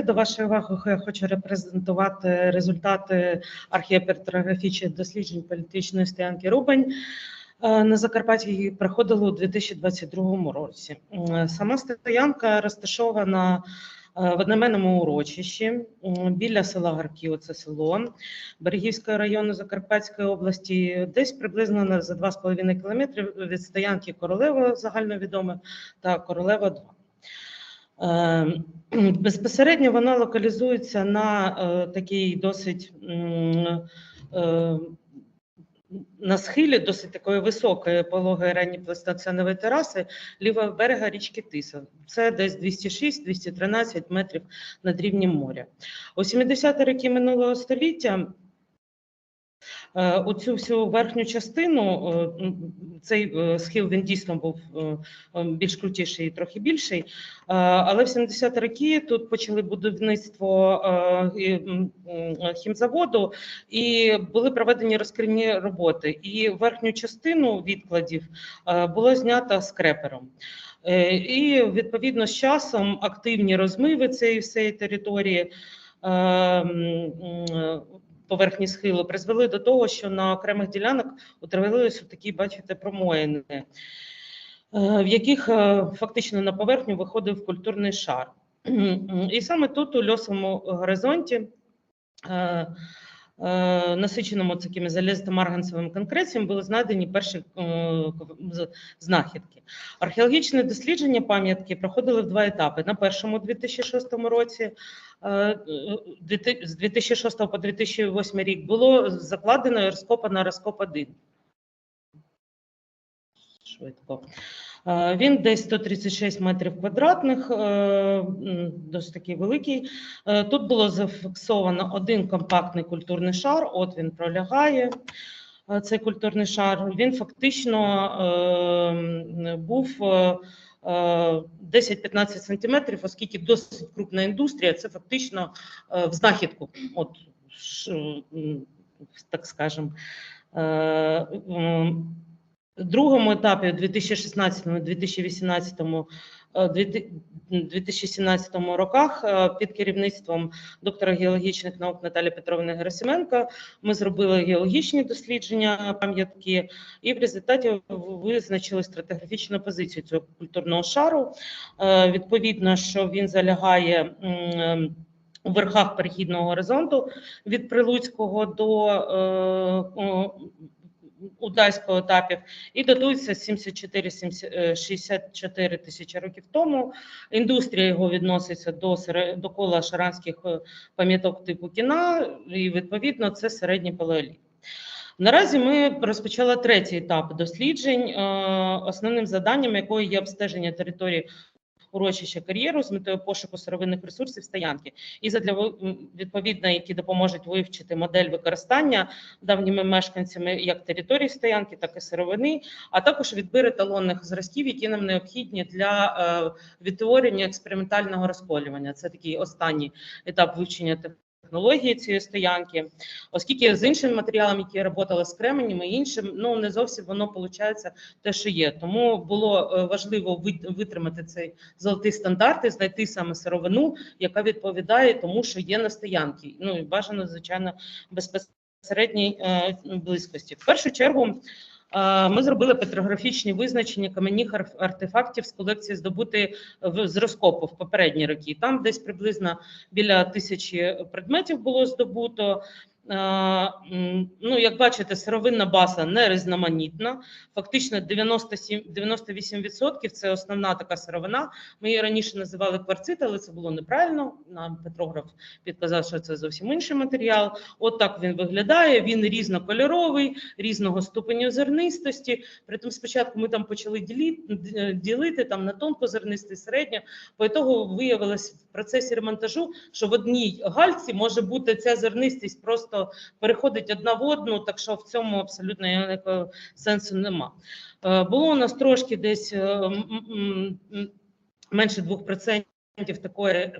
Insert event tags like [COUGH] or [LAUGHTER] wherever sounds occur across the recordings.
колеги, до вашої уваги я хочу репрезентувати результати археопетрографічних досліджень політичної стоянки Рубань. е, На Закарпатті які проходили у 2022 році. Сама стоянка розташована е, в одноіменному урочищі біля села Гарків, це село Берегівського району Закарпатської області, десь приблизно за 2,5 кілометри від стоянки Королева загальновідоме та Королева 2. Е, [CLEARS THROAT] Безпосередньо вона локалізується на е, такій досить е, на схилі досить такої високої пологої ранньопластаціонової тераси лівого берега річки Тиса. Це десь 206-213 метрів над рівнем моря. У 70-ті роки минулого століття Оцю всю верхню частину, е, цей е, схил він дійсно був е, е, більш крутіший і трохи більший. Е, Але в 70-ті роки тут почали будівництво е, хімзаводу, і були проведені розкривні роботи. І верхню частину відкладів е, було знято скрепером. Е, І відповідно з часом активні розмиви цієї всієї території. Поверхні схилу призвели до того, що на окремих ділянок утворилися такі, бачите, промоїни, е, в яких е, фактично на поверхню виходив культурний шар. [CLEARS THROAT] І саме тут, у льосовому горизонті, е, насиченому такими залізно-марганцевим конкрецієм, були знайдені перші е, знахідки. Археологічне дослідження пам'ятки проходили в два етапи. На першому 2006 році Е, з 2006 по 2008 рік було закладено і розкопано розкоп 1. Швидко. Е, Він десь 136 метрів квадратних, е, досить такий великий. Е, Тут було зафіксовано один компактний культурний шар, от він пролягає. Цей культурний шар він фактично був е, е, 10-15 сантиметрів, оскільки досить крупна індустрія, це фактично в знахідку, от так скажемо. Е, другому етапі, 2016-2018 е, 2017 роках е, під керівництвом доктора геологічних наук Наталі Петровни Герасименко ми зробили геологічні дослідження пам'ятки, і в результаті визначили стратиграфічну позицію цього культурного шару. Е, Відповідно, що він залягає у верхах перехідного горизонту від Прилуцького до е, о, Удальського етапів і датується 74-64 тисячі років тому. Індустрія його відноситься до, до кола шаранських е, пам'яток типу кіна, і відповідно це середній палеоліт. Наразі ми розпочали третій етап досліджень, е, основним завданням якої є обстеження території урочища кар'єру з метою пошуку сировинних ресурсів стоянки, і задля відповідно, які допоможуть вивчити модель використання давніми мешканцями як території стоянки, так і сировини, а також відбір еталонних зразків, які нам необхідні для е, відтворення експериментального розколювання. Це такий останній етап вивчення технології цієї стоянки, оскільки з іншими матеріалами, які працювали з кременями іншим, ну не зовсім воно виходить те, що є. Тому було е, важливо вит- витримати цей золотий стандарт і знайти саме сировину, яка відповідає тому, що є на стоянці. Ну і бажано, звичайно, безпосередній е, близькості. В першу чергу. Е, Ми зробили петрографічні визначення кам'яних ар- артефактів з колекції здобути з розкопу в попередні роки. Там десь приблизно біля тисячі предметів було здобуто. Е, Ну, як бачите, сировинна база не різноманітна. Фактично 97, 98% це основна така сировина. Ми її раніше називали кварцит, але це було неправильно. Нам Петрограф підказав, що це зовсім інший матеріал. От так він виглядає. Він різнокольоровий, різного ступеню зернистості. Притом спочатку ми там почали ділити, ділити там на тонкозернистий, середньо. По ітогу виявилось в процесі ремонтажу, що в одній гальці може бути ця зернистість просто переходить одна в одну, так що в цьому абсолютно ніякого сенсу нема. Е, Було у нас трошки десь е, менше 2% такої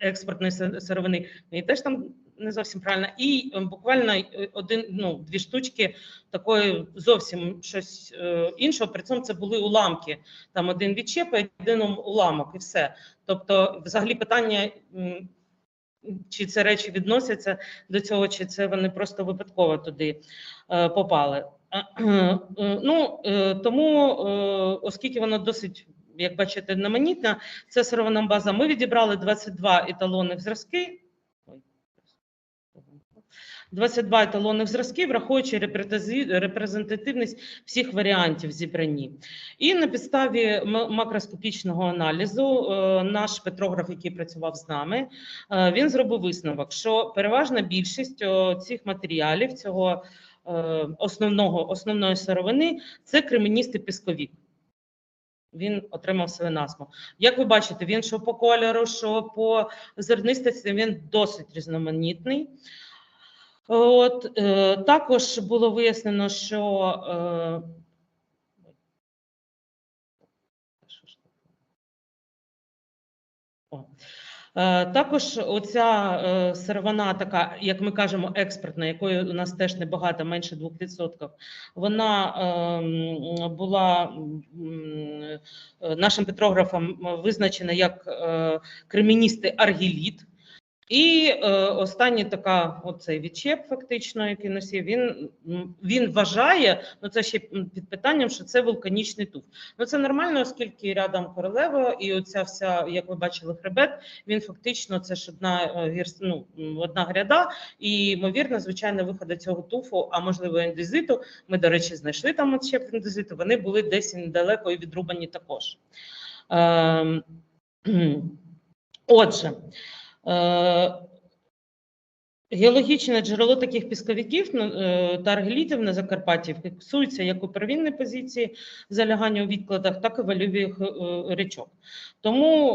експортної си- сировини, і теж там не зовсім правильно. І е, буквально е, один, ну, дві штучки такої зовсім щось е, іншого. При цьому це були уламки. Там один відчеп, один уламок, і все. Тобто, взагалі, питання чи це речі відносяться до цього, чи це вони просто випадково туди попали. Ну тому, оскільки воно досить, як бачите, одноманітна, це сировинна база. Ми відібрали 22 еталонних зразки. Ой, 22 еталонних зразки, враховуючи репрезентативність- всіх варіантів зібрані. І на підставі макроскопічного аналізу е, наш петрограф, який працював з нами, е, він зробив висновок, що переважна більшість цих матеріалів, цього е, основного основної сировини, це креміністий пісковік. Він отримав свою назву. Як ви бачите, він що по кольору, що по зернистості, він досить різноманітний. От е, також було вияснено, що е. Е, Також оця е, сировина, така, як ми кажемо, експортна, якої у нас теж небагато, менше 2%, вона ем, була е, нашим петрографом визначена як е, креміністий аргіліт. І е, останній така, оцей відчеп, фактично, який носив, він, він вважає, ну це ще під питанням, що це вулканічний туф. Ну це нормально, оскільки рядом королева, і оця вся, як ви бачили, хребет, він фактично це ж одна е, ну, одна гряда, і ймовірно, звичайно, виходи цього туфу, а можливо ендезиту. Ми, до речі, знайшли там отчеп ендезиту. Вони були десь недалеко і відрубані також. Ем, [CLEARS THROAT] Отже. Е, Геологічне джерело таких пісковиків ну, е, та аргелітів на Закарпатті фіксується як у первинній позиції залягання у відкладах, так і валювих е, річок. Тому,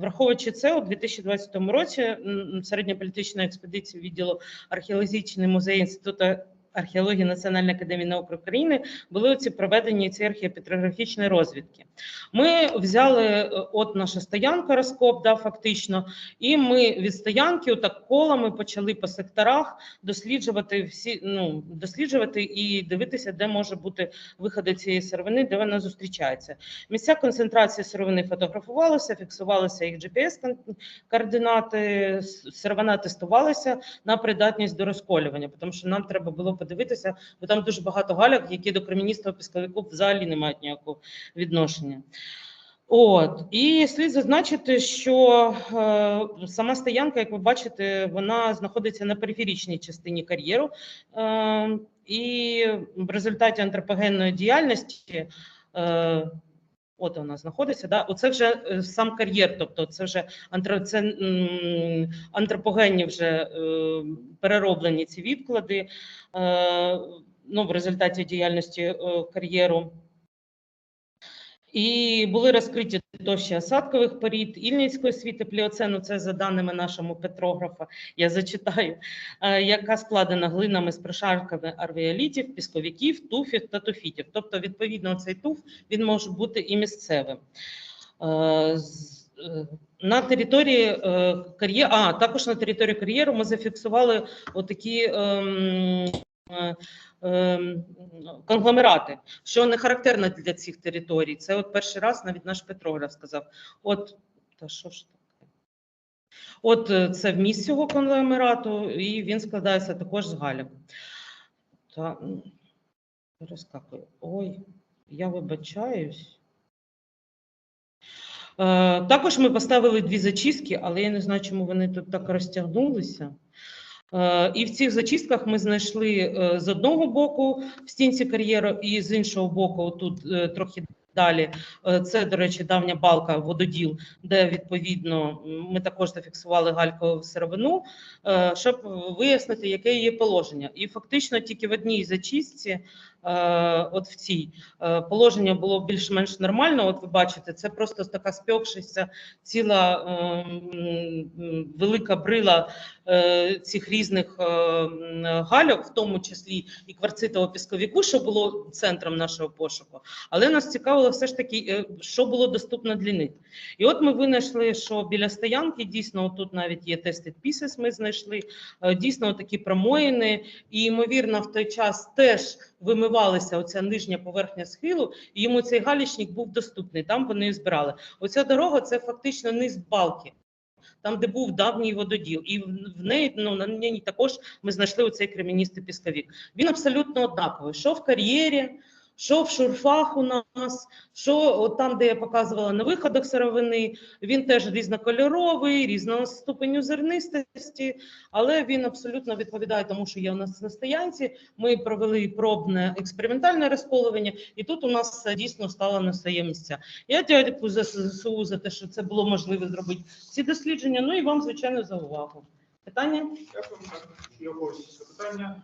враховуючи це, у 2020 році середньополітична експедиція відділу археологічний музей Інституту археології Національної академії наук України були оці проведені ці археопетрографічні розвідки. Ми взяли е, от наша стоянка розкоп, да, фактично, і ми від стоянки отак колами почали по секторах досліджувати всі, ну, досліджувати і дивитися, де може бути виходи цієї сировини, де вона зустрічається. Місця концентрації сировини фотографувалися, фіксувалися їх GPS-координати, сировина тестувалася на придатність до розколювання, тому що нам треба було подивитися, бо там дуже багато галяк, які до креміністого пісковику взагалі не мають ніякого відношення. От і слід зазначити, що е, сама стоянка, як ви бачите, вона знаходиться на периферічній частині кар'єру, е, і в результаті антропогенної діяльності. Е, От вона знаходиться. Да? Оце вже е, сам кар'єр, тобто це вже антро, це, антропогенні вже е, перероблені ці відклади е, ну, в результаті діяльності е, кар'єру. І були розкриті дощі осадкових порід Ільницької світи пліоцену, це за даними нашому петрографа, я зачитаю, е, яка складена глинами з прошарками арвіолітів, пісковиків, туфів та туфітів. Тобто, відповідно, цей туф він може бути і місцевим. Е, е, На території кар'єру, а також на території кар'єру ми зафіксували отакі ем, конгломерати, що не характерно для цих територій. Це от перший раз навіть наш Петрограф сказав: от та що ж таке? От е, це вміст цього конгломерату, і він складається також з галік. Та м, перескакую. Ой, я вибачаюсь. Е, Також ми поставили дві зачистки, але я не знаю, чому вони тут так розтягнулися. Е, І в цих зачистках ми знайшли е, з одного боку в стінці кар'єру, і з іншого боку, тут е, трохи далі. Це, до речі, давня балка вододіл, де відповідно ми також зафіксували галькову сировину, щоб вияснити, яке її положення. І фактично тільки в одній зачистці, от в цій е, положення було більш-менш нормально. От ви бачите, це просто така спекшися ціла ем, велика брила е, цих різних е, гальок, в тому числі і кварцитового пісковіку, що було центром нашого пошуку. Але нас цікавило все ж таки, е, що було доступно для них. І от ми винайшли, що біля стоянки дійсно тут навіть є tested pieces, Ми знайшли е, дійсно такі промоїни, і ймовірно, в той час теж вимивалася оця нижня поверхня схилу, і йому цей галічник був доступний. Там вони збирали. Оця дорога це фактично низ балки. там, де був давній вододіл, і в неї ну на неї також ми знайшли оцей креміністий пісковік. Він абсолютно однаковий. Що в кар'єрі, що в шурфах у нас, що от там, де я показувала на виходах сировини, він теж різнокольоровий, різного ступеню зернистості, але він абсолютно відповідає тому, що є у нас на стоянці. Ми провели пробне експериментальне розколування, і тут у нас дійсно стало на своє місця. Я дякую за ССУ за те, що це було можливо зробити ці дослідження. Ну і вам, звичайно, за увагу. Питання? Дякую. Так, Є у когось запитання?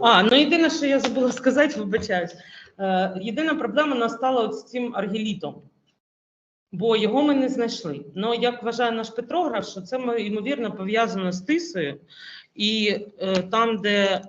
А, ну єдине, що я забула сказати, вибачаюсь. Е, єдина проблема настала от з цим аргілітом, бо його ми не знайшли. Ну, як вважає наш Петрограф, що це ймовірно пов'язано з тисою, і е, там, де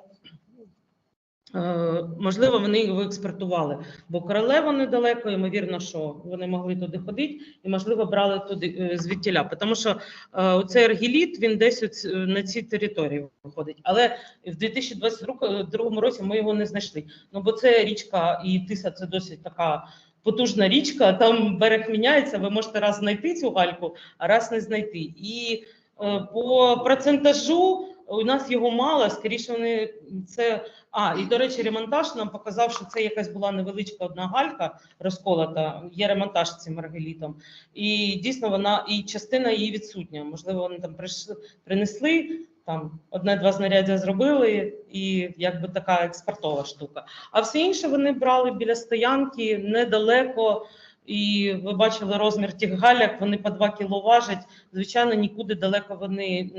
можливо вони його експортували, бо королева недалеко, ймовірно, що вони могли туди ходити і, можливо, брали туди е, звідтіля. Тому що е, цей аргіліт він десь на цій території виходить. Але в 2022 році ми його не знайшли. Ну бо це річка і тиса це досить така потужна річка. Там берег міняється. Ви можете раз знайти цю гальку, а раз не знайти. І е, по процентажу у нас його мало. Скоріше вони це. А і до речі, ремонтаж нам показав, що це якась була невеличка одна галька розколота. Є ремонтаж цим аргелітом. І дійсно вона і частина її відсутня. Можливо, вони там прийшли, принесли там одне-два знаряддя зробили, і якби така експортова штука. А все інше вони брали біля стоянки недалеко. І ви бачили розмір тих галяк, вони по 2 кіло важать. Звичайно, нікуди далеко вони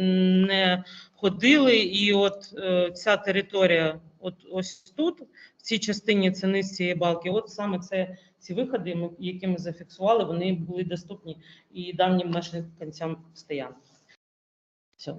не ходили. І от е, ця територія, от ось тут, в цій частині це низ цієї балки, от саме це ці виходи, які ми зафіксували, вони були доступні і давнім мешканцям стоянки. Все.